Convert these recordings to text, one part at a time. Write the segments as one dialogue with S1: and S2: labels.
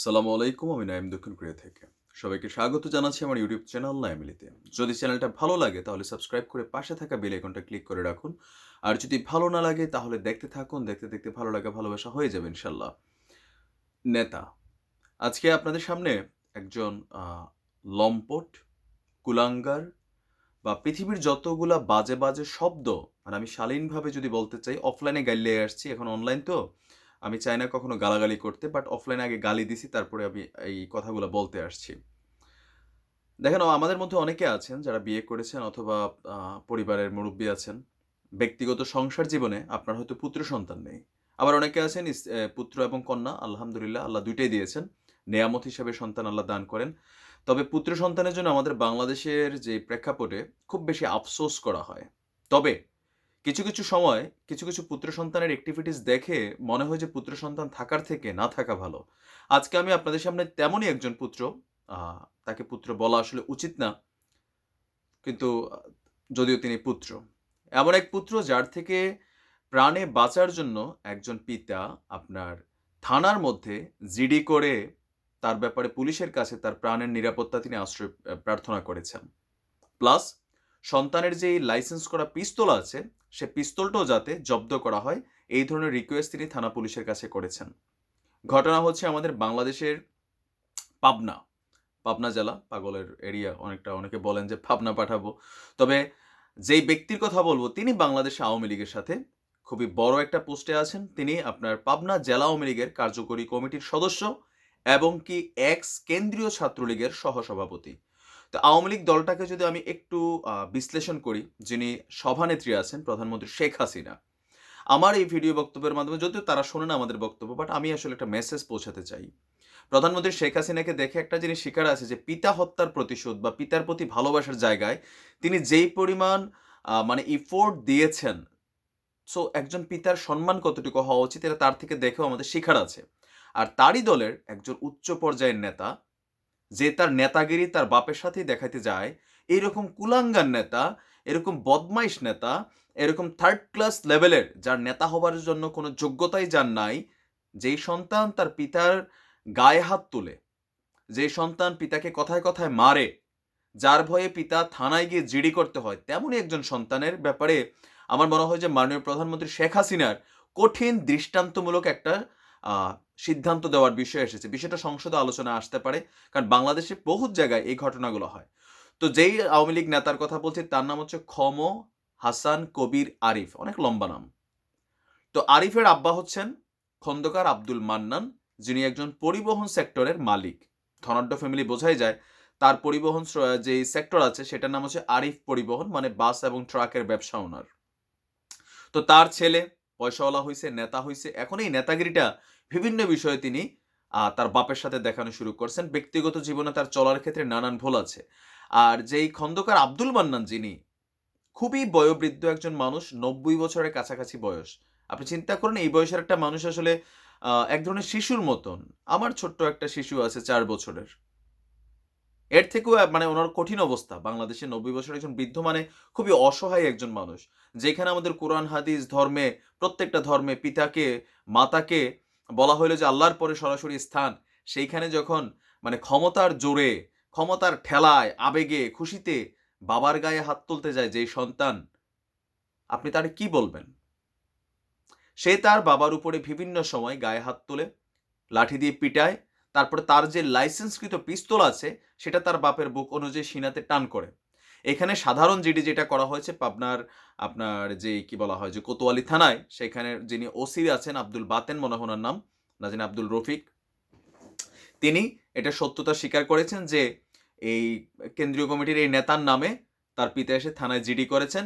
S1: সালামু আলাইকুম, আমি নাইম দক্ষিণ কোরিয়া থেকে। সবাইকে স্বাগত জানাচ্ছি আমার ইউটিউব চ্যানেল নাইমিলিতে যদি চ্যানেলটা ভালো লাগে, তাহলে সাবস্ক্রাইব করে পাশে থাকা বেল আইকনটা ক্লিক করে রাখুন। আর যদি ভালো না লাগে, তাহলে দেখতে থাকুন, দেখতে দেখতে ভালো লাগা, ভালোবাসা হয়ে যাবে ইনশাল্লাহ নেতা, আজকে আপনাদের সামনে একজন লম্পট, কুলাঙ্গার বা পৃথিবীর যতগুলা বাজে বাজে শব্দ আর আমি শালীনভাবে যদি বলতে চাই অফলাইনে গাইলে আসছি, এখন অনলাইন তো। আমি চাই না কখনো গালাগালি করতে বাট অফলাইনে আগে গালি দিছি, তারপরে আমি এই কথাগুলো বলতে আসছি। দেখেন আমাদের মধ্যে অনেকে আছেন যারা বিয়ে করেছেন অথবা পরিবারের মুরব্বী আছেন। ব্যক্তিগত সংসার জীবনে আপনার হয়তো পুত্র সন্তান নেই। আবার অনেকে আছেন পুত্র এবং কন্যা, আলহামদুলিল্লাহ, আল্লাহ দুইটাই দিয়েছেন। নেয়ামত হিসাবে সন্তান আল্লাহ দান করেন। তবে পুত্র সন্তানের জন্য আমাদের বাংলাদেশের যে প্রেক্ষাপটে খুব বেশি আফসোস করা হয়। তবে কিছু কিছু সময় কিছু কিছু পুত্র সন্তানের অ্যাক্টিভিটিস দেখে মনে হয় যে পুত্র সন্তান থাকার থেকে না থাকা ভালো। আজকে আমি আপনাদের সামনে তেমনই একজন পুত্র তাকে পুত্র বলা আসলে উচিত না, কিন্তু যদিও তিনি পুত্র। এমন এক পুত্র যার থেকে প্রাণে বাঁচার জন্য একজন পিতা আপনার থানার মধ্যে জিডি করে তার ব্যাপারে পুলিশের কাছে তার প্রাণের নিরাপত্তা তিনি আশ্রয় প্রার্থনা করেছেন। প্লাস সন্তানের যে লাইসেন্স করা পিস্তল আছে সে পিস্তলটাও যাতে জব্দ করা হয়, এই ধরনের রিকোয়েস্ট তিনি থানা পুলিশের কাছে করেছেন। ঘটনা হচ্ছে আমাদের বাংলাদেশের পাবনা পাবনা জেলা, পাগলের এরিয়া অনেকটা, অনেকে বলেন যে পাবনা পাঠাবো। তবে যেই ব্যক্তির কথা বলব, তিনি বাংলাদেশ আওয়ামী লীগের সাথে খুবই বড় একটা পোস্টে আছেন। তিনি আপনার পাবনা জেলা আওয়ামী লীগের কার্যকরী কমিটির সদস্য এবং কি এক্স কেন্দ্রীয় ছাত্রলীগের সহসভাপতি। তো আওয়ামী লীগ দলটাকে যদি আমি একটু বিশ্লেষণ করি, যিনি সভানেত্রী আছেন, প্রধানমন্ত্রী শেখ হাসিনা, আমার এই ভিডিও বক্তব্যের মাধ্যমে, যদিও তারা শোনে না আমাদের বক্তব্য বাট আমি আসলে একটা মেসেজ পৌঁছাতে চাই। প্রধানমন্ত্রী শেখ হাসিনাকে দেখে একটা জিনিস স্বীকার আছে যে, পিতা হত্যার প্রতিশোধ বা পিতার প্রতি ভালোবাসার জায়গায় তিনি যেই পরিমাণ মানে ইফোর্ট দিয়েছেন সো একজন পিতার সম্মান কতটুকু হওয়া উচিত, এটা তার থেকে দেখেও আমাদের শিখার আছে। আর তারই দলের একজন উচ্চ পর্যায়ের নেতা যে তার নেতাগিরি তার বাপের সাথেই দেখাইতে যায়, এইরকম কুলাঙ্গার নেতা, এরকম বদমাইশ নেতা, এরকম থার্ড ক্লাস লেভেলের যার নেতা হবার জন্য কোনো যোগ্যতাই যার নাই, যেই সন্তান তার পিতার গায়ে হাত তুলে যে সন্তান পিতাকে কথায় কথায় মারে, যার ভয়ে পিতা থানায় গিয়ে জিডি করতে হয়, তেমনই একজন সন্তানের ব্যাপারে আমার মনে হয় যে মাননীয় প্রধানমন্ত্রী শেখ হাসিনার কঠিন দৃষ্টান্তমূলক একটা সিদ্ধান্ত দেওয়ার বিষয় এসেছে। বিষয়টা সংসদে আলোচনা আসতে পারে, কারণ বাংলাদেশে বহু জায়গায় এই ঘটনাগুলো হয়। তো যেই আওয়ামী লীগ নেতার কথা বলছি, তার নাম হচ্ছে খম হাসান কবির আরিফ, অনেক লম্বা নাম। তো আরিফের আব্বা হচ্ছেন খন্দকার আব্দুল মান্নান, যিনি একজন পরিবহন সেক্টরের মালিক। ধনাঢ্য ফ্যামিলি বোঝাই যায়, তার পরিবহন যে সেক্টর আছে, সেটার নাম হচ্ছে আরিফ পরিবহন মানে বাস এবং ট্রাকের ব্যবসা ওনার। তো তার ছেলে পয়সাওয়ালা হয়েছে নেতা হয়েছে এখন এই নেতাগিরিটা বিভিন্ন বিষয়ে তিনি তার বাপের সাথে দেখানো শুরু করছেন। ব্যক্তিগত জীবনে তার চলার ক্ষেত্রে নানান ভুল আছে। আর যেই খন্দকার আব্দুল মান্নান যিনি, খুবই বয়োবৃদ্ধ একজন মানুষ, নব্বই বছরের কাছাকাছি বয়স। আপনি চিন্তা করেন, এই বয়সের একটা মানুষ আসলে এক ধরনের শিশুর মতন। আমার ছোট্ট একটা শিশু আছে, চার বছরের। এর থেকেও মানে ওনার কঠিন অবস্থা। বাংলাদেশে নব্বই বছরের একজন বৃদ্ধ মানে খুবই অসহায় একজন মানুষ। যেখানে আমাদের কোরআন, হাদিস, ধর্মে, প্রত্যেকটা ধর্মে পিতাকে, মাতাকে বলা হলো যে আল্লাহর পরে সরাসরি স্থান। সেইখানে যখন মানে ক্ষমতার জোরে, ক্ষমতার ঠেলায়, আবেগে, খুশিতে বাবার গায়ে হাত তুলতে যায় যেই সন্তান, আপনি তার কি বলবেন? সে তার বাবার উপরে বিভিন্ন সময় গায়ে হাত তোলে, লাঠি দিয়ে পিটায় তারপরে তার যে লাইসেন্সকৃত পিস্তল আছে, সেটা তার বাপের বুক অনুযায়ী সিনাতে টান করে। এখানে সাধারণ জিডি যেটা করা হয়েছে পাবনার, আপনার যে কি বলা হয়, যে কোতোয়ালি থানায়, সেখানে যিনি ওসি আছেন আব্দুল বাতেন মনে ওনার নাম, না জানি আব্দুল রফিক, তিনি এটা সত্যতা স্বীকার করেছেন যে এই কেন্দ্রীয় কমিটির এই নেতার নামে তার পিতা এসে থানায় জিডি করেছেন।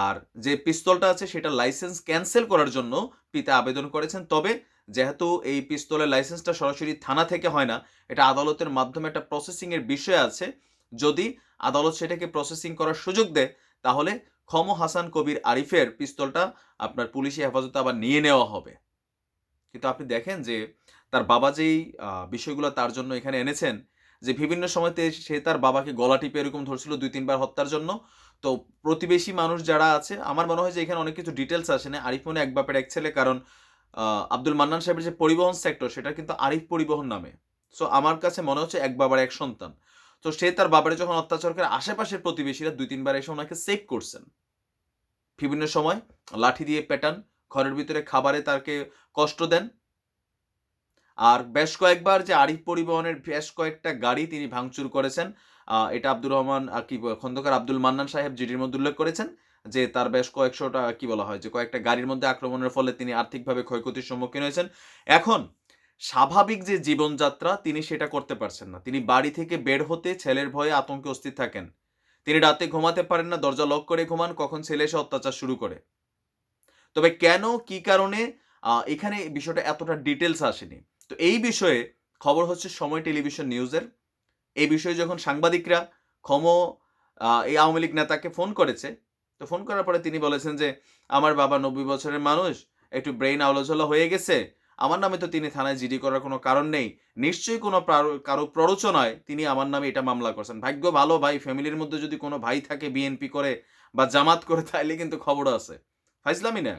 S1: আর যে পিস্তলটা আছে, সেটা লাইসেন্স ক্যান্সেল করার জন্য পিতা আবেদন করেছেন। তবে যেহেতু এই পিস্তলের লাইসেন্সটা সরাসরি থানা থেকে হয় না, এটা আদালতের মাধ্যমে একটা প্রসেসিংয়ের বিষয় আছে। যদি আদালত সেটাকে প্রসেসিং করার সুযোগ দেয়, তাহলে খম হাসান কবির আরিফের পিস্তলটা আপনার পুলিশি হেফাজতে আবার নিয়ে নেওয়া হবে। কিন্তু আপনি দেখেন যে তার বাবা যেই বিষয়গুলো তার জন্য এখানে এনেছেন, যে বিভিন্ন সময়তে সে তার বাবাকে গলা টিপে এরকম ধরছিল দুই, তিনবার হত্যার জন্য। তো প্রতিবেশী মানুষ যারা আছে, আমার মনে হয় যে এখানে অনেক কিছু ডিটেলস আসে না। আরিফ মনে এক বাপের এক ছেলে, কারণ আব্দুল মান্নান সাহেবের যে পরিবহন সেক্টর সেটা কিন্তু আরিফ পরিবহন নামে। সো আমার কাছে মনে হচ্ছে এক বাবার এক সন্তান। তো সে তার বাবারে যখন অত্যাচার করে আশেপাশের প্রতিবেশীরা দুই তিনবার এসে ওনাকে সেভ করছেন। বিভিন্ন সময় লাঠি দিয়ে পেটান ঘরের ভিতরে খাবারে তাকে কষ্ট দেন। আর বেশ কয়েকবার যে আরিফ পরিবহনের বেশ কয়েকটা গাড়ি তিনি ভাঙচুর করেছেন এটা আব্দুর রহমান আহ, কি খন্দকার আব্দুল মান্নান সাহেব জিডির মধ্যে উল্লেখ করেছেন। যে তার বেশ কয়েকশোটা, কি বলা হয়, যে কয়েকটা গাড়ির মধ্যে আক্রমণের ফলে তিনি আর্থিকভাবে ক্ষয়ক্ষতির সম্মুখীন হয়েছেন। এখন স্বাভাবিক যে জীবনযাত্রা, তিনি সেটা করতে পারছেন না। তিনি বাড়ি থেকে বের হতে ছেলের ভয়ে আতঙ্কে অস্থির থাকেন। তিনি রাতে ঘুমাতে পারেন না, দরজা লক করে ঘুমান, কখন ছেলে এসে অত্যাচার শুরু করে। তবে কেন, কি কারণে এখানে বিষয়টা এতটা ডিটেলস আসেনি। তো এই বিষয়ে খবর হচ্ছে সময় টেলিভিশন নিউজের। এই বিষয়ে যখন সাংবাদিকরা ক্ষম এই আওয়ামী লীগ নেতাকে ফোন করেছে তো ফোন করার পরে তিনি বলেছেন যে, আমার বাবা নব্বই বছরের মানুষ, একটু ব্রেইন আলোচনা হয়ে গেছে। আমার নামে তো তিনি থানায় জিডি করার কোনো কারণ নেই। নিশ্চয়ই কোনো কারও প্ররোচনায় তিনি আমার নামে এটা মামলা করছেন। ভাগ্য ভালো, ভাই। ফ্যামিলির মধ্যে যদি কোনো ভাই থাকে বিএনপি করে বা জামাত করে, তাইলে কিন্তু খবর আছে। ফাইসলামি না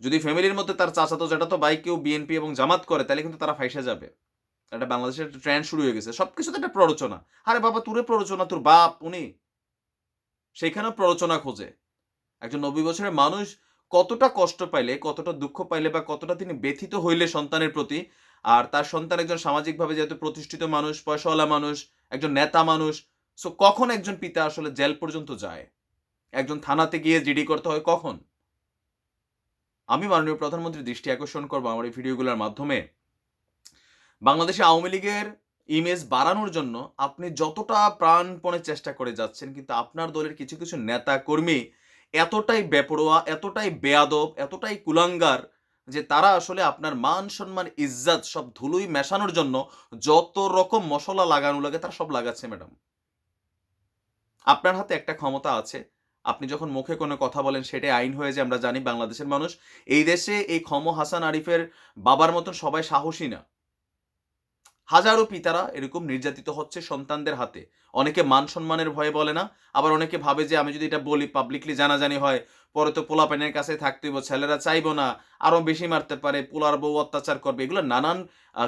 S1: যদি ফ্যামিলির মধ্যে তার চাচাতো যেটা তো ভাই কেউ বিএনপি এবং জামাত করে তাহলে কিন্তু তারা ফাইসে যাবে। একটা বাংলাদেশের একটা ট্রেন্ড শুরু হয়ে গেছে। সবকিছুতে একটা প্ররোচনা। আরে বাবা, তোরে প্ররোচনা, তোর বাপ, উনি সেখানেও প্ররোচনা খোঁজে। একজন নব্বই বছরের মানুষ কতটা কষ্ট পাইলে, কতটা দুঃখ পাইলে বা কতটা তিনি ব্যথিত হইলে সন্তানের প্রতি, আর তার সন্তান একজন সামাজিকভাবে যেহেতু প্রতিষ্ঠিত মানুষ, পয়সাওয়ালা মানুষ, একজন নেতা মানুষ সো কখন একজন পিতা আসলে জেল পর্যন্ত যায়? একজন থানাতে গিয়ে জিডি করতে হয় কখন? আমি মাননীয় প্রধানমন্ত্রীর দৃষ্টি আকর্ষণ করব আমার এই ভিডিওগুলোর মাধ্যমে। বাংলাদেশে আওয়ামী লীগের ইমেজ বাড়ানোর জন্য আপনি যতটা প্রাণপণে চেষ্টা করে যাচ্ছেন, কিন্তু আপনার দলের কিছু কিছু নেতা কর্মী এতটাই বেপরোয়া, এতটাই বেয়াদব, এতটাই কুলাঙ্গার যে তারা আসলে আপনার মান সম্মান, ইজ্জাত সব ধুলোই মেশানোর জন্য যত রকম মশলা লাগানো লাগে তারা সব লাগাচ্ছে, ম্যাডাম। আপনার হাতে একটা ক্ষমতা আছে। আপনি যখন মুখে কোনো কথা বলেন সেটাই আইন হয়ে যায়, আমরা জানি বাংলাদেশের মানুষ। এই দেশে এই ক্ষম হাসান আরিফের বাবার মতন সবাই সাহসী না। হাজারো পিতারা এরকম নির্যাতিত হচ্ছে সন্তানদের হাতে। অনেকে মান সম্মানের ভয়ে বলে না, আবার অনেকে ভাবে যে আমি যদি এটা বলি পাবলিকলি জানাজানি হয়, পরে তো পোলা প্যানের কাছে থাকতে হইব, ছেলেরা চাইব না আরও বেশি মারতে পারে, পোলার বউ অত্যাচার করবে। এগুলো নানান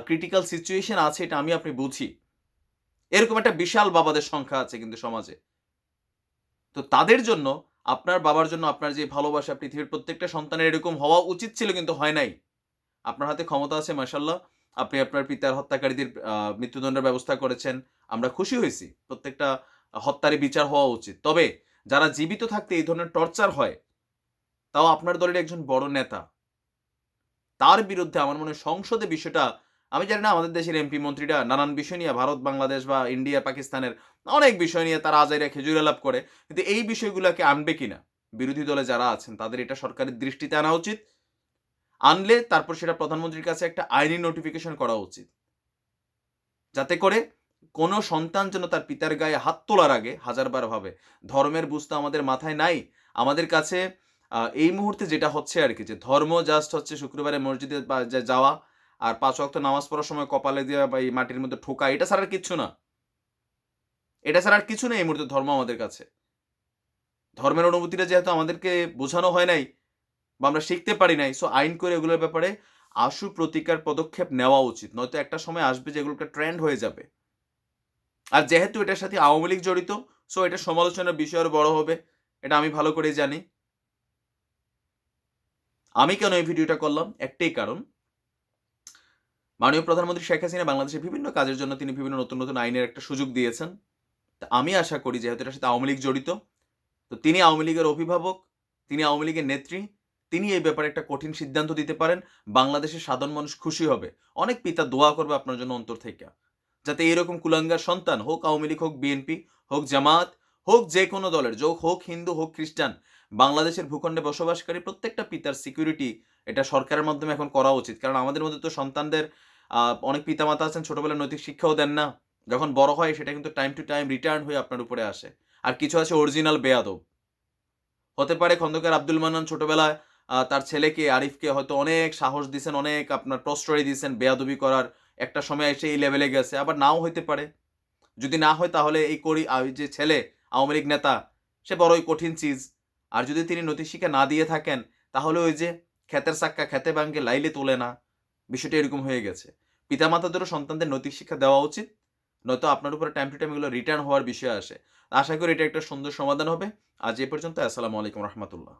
S1: ক্রিটিক্যাল সিচুয়েশন আছে, এটা আমি আপনি বুঝি। এরকম একটা বিশাল বাবাদের সংখ্যা আছে কিন্তু সমাজে। তো তাদের জন্য, আপনার বাবার জন্য, আপনার যে ভালোবাসা, পৃথিবীর প্রত্যেকটা সন্তানের এরকম হওয়া উচিত ছিল কিন্তু হয় নাই। আপনার হাতে ক্ষমতা আছে মাসাল্লাহ আপনি আপনার পিতার হত্যাকারীদের মৃত্যুদণ্ডের ব্যবস্থা করেছেন, আমরা খুশি হয়েছি। প্রত্যেকটা হত্যারই বিচার হওয়া উচিত। তবে যারা জীবিত থাকতে এই ধরনের টর্চার হয়, তাও আপনার দলের একজন বড় নেতা। তার বিরুদ্ধে আমার মনে হয় সংসদে বিষয়টা, আমি জানি না আমাদের দেশের এমপি মন্ত্রীরা নানান বিষয় নিয়ে, ভারত, বাংলাদেশ বা ইন্ডিয়া, পাকিস্তানের অনেক বিষয় নিয়ে তারা আজাইরা খেজুর আলাপ করে। কিন্তু এই বিষয়গুলোকে আনবে কিনা, বিরোধী দলে যারা আছেন, তাদের এটা সরকারের দৃষ্টিতে আনা উচিত। আনলে তারপর সেটা প্রধানমন্ত্রীর কাছে একটা আইনি নোটিফিকেশন করা উচিত। যাতে করে কোনো সন্তান যেন তার পিতার গায়ে হাত তোলার আগে হাজারবার ভাবে, ধর্মের বুঝতে আমাদের মাথায় নাই, আমাদের কাছে এই মুহূর্তে যেটা হচ্ছে আর কি, যে ধর্ম জাস্ট হচ্ছে শুক্রবারে মসজিদে যাওয়া আর পাঁচ ওয়াক্ত নামাজ পড়ার সময় কপালে দেওয়া বা এই মাটির মধ্যে ঠোকা, এটা ছাড়া আর কিচ্ছু না। এটা ছাড়া আর কিছু নেই এই মুহূর্তে ধর্ম আমাদের কাছে। ধর্মের অনুভূতিটা যেহেতু আমাদেরকে বোঝানো হয় নাই বা আমরা শিখতে পারি নাই সো আইন করে এগুলোর ব্যাপারে আশু প্রতিকার পদক্ষেপ নেওয়া উচিত। নয়তো একটা সময় আসবে যে এগুলো ট্রেন্ড হয়ে যাবে। আর যেহেতু এটার সাথে আওয়ামী লীগ জড়িত সো এটা সমালোচনার বিষয় আরও বড় হবে, এটা আমি ভালো করেই জানি। আমি কেন এই ভিডিওটা করলাম? একটাই কারণ, মাননীয় প্রধানমন্ত্রী শেখ হাসিনা বাংলাদেশের বিভিন্ন কাজের জন্য তিনি বিভিন্ন নতুন নতুন আইনের একটা সুযোগ দিয়েছেন। তা আমি আশা করি যেহেতু এটার সাথে আওয়ামী লীগ জড়িত, তো তিনি আওয়ামী লীগের অভিভাবক, তিনি আওয়ামী লীগের নেত্রী তিনি এই ব্যাপারে একটা কঠিন সিদ্ধান্ত দিতে পারেন। বাংলাদেশের সাধারণ মানুষ খুশি হবে। অনেক পিতা দোয়া করবে আপনার জন্য অন্তর থেকে। যাতে এরকম কুলাঙ্গার সন্তান হোক আওয়ামী লীগ, হোক বিএনপি, হোক জামাত, হোক যে কোনো দলের, যোগ হোক হিন্দু, হোক খ্রিস্টান, বাংলাদেশের ভূখণ্ডে বসবাসকারী প্রত্যেকটা পিতার সিকিউরিটি এটা সরকারের মাধ্যমে এখন করা উচিত। কারণ আমাদের মধ্যে তো সন্তানদের অনেক পিতামাতা আছেন, ছোটবেলায় নৈতিক শিক্ষাও দেন না। যখন বড় হয় সেটা কিন্তু টাইম টু টাইম রিটার্ন হয়ে আপনার উপরে আসে। আর কিছু আছে অরিজিনাল বেয়াদব। হতে পারে খন্দকার আব্দুল মান্নান ছোটবেলায় তার ছেলেকে আরিফকে হয়তো অনেক সাহস দিয়েছেন অনেক আপনার প্রশ্রয় দিয়েছেন বেয়াদবি করার একটা সময় এসে এই লেভেলে গেছে। আবার নাও হইতে পারে। যদি না হয় তাহলে এই করি যে ছেলে, আওয়ামী লীগ নেতা, সে বড়ই কঠিন চিজ। আর যদি তিনি নৈতিক শিক্ষা না দিয়ে থাকেন, তাহলে ওই যে ক্ষেতের চাক্কা খেতে ভাঙ্গে লাইলে তোলে না। বিষয়টা এরকম হয়ে গেছে। পিতামাতাদেরও সন্তানদের নৈতিক শিক্ষা দেওয়া উচিত, নয়তো আপনার উপরে টাইম টু টাইম এগুলো রিটার্ন হওয়ার বিষয় আসে। আশা করি এটা একটা সুন্দর সমাধান হবে। আজ এ পর্যন্ত, আসসালামু আলাইকুম রহমতুল্লাহ।